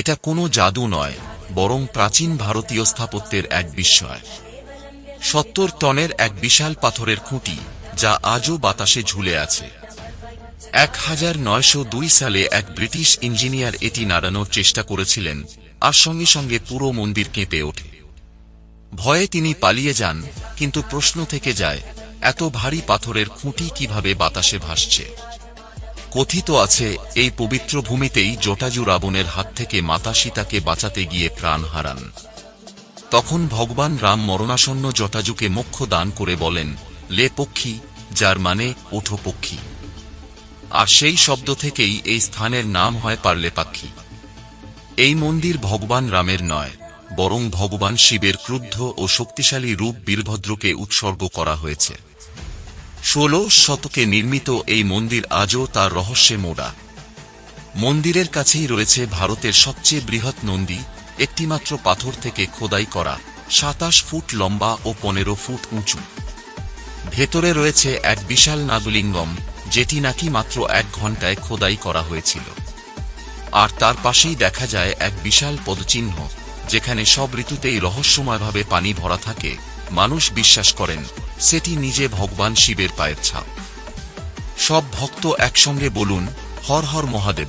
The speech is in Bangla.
এটা কোনো জাদু নয়, বরং প্রাচীন ভারতীয় স্থাপত্যের এক বিস্ময়। সত্তর টনের এক বিশাল পাথরের খুঁটি, যা আজও বাতাসে ঝুলে আছে। এক হাজার নয়শো দুই সালে এক ব্রিটিশ ইঞ্জিনিয়ার এটি নাড়ানোর চেষ্টা করেছিলেন, আর সঙ্গে সঙ্গে পুরো মন্দির কেঁপে ওঠে। ভয়ে তিনি পালিয়ে যান, কিন্তু প্রশ্ন থেকে যায়, এত ভারী পাথরের খুঁটি কীভাবে বাতাসে ভাসছে? কথিত আছে, এই পবিত্র ভূমিতেই জটাজু রাবণের হাত থেকে মাতা সীতাকে বাঁচাতে গিয়ে প্রাণ হারান। তখন ভগবান রাম মরণাসন্ন জটাজুকে মোক্ষ দান করে বলেন, লে পক্ষী, যার মানে ওঠো পক্ষী। আর সেই শব্দ থেকেই এই স্থানের নাম হয় পারলে পাখি এই মন্দির ভগবান রামের নয়, বরং ভগবান শিবের ক্রুদ্ধ ও শক্তিশালী রূপ বীরভদ্রকে উৎসর্গ করা হয়েছে। ষোলো শতকে নির্মিত এই মন্দির আজও তার রহস্যে মোড়া। মন্দিরের কাছেই রয়েছে ভারতের সবচেয়ে বৃহৎ নন্দী, একটিমাত্র পাথর থেকে খোদাই করা সাতাশ ফুট লম্বা ও পনেরো ফুট উঁচু। ভেতরে রয়েছে এক বিশাল নাগলিঙ্গম যেটি নাকি মাত্র এক ঘন্টায় খোদাই করা হয়েছিল। আর তার পাশেই দেখা যায় এক বিশাল পদচিহ্ন, যেখানে সব ঋতুতেই রহস্যময়ভাবে পানি ভরা থাকে, মানুষ বিশ্বাস করেন। সেটি নিজে ভগবান শিবের পায়ের ছাপ। সব ভক্ত একসঙ্গে বলুন হর হর মহাদেব।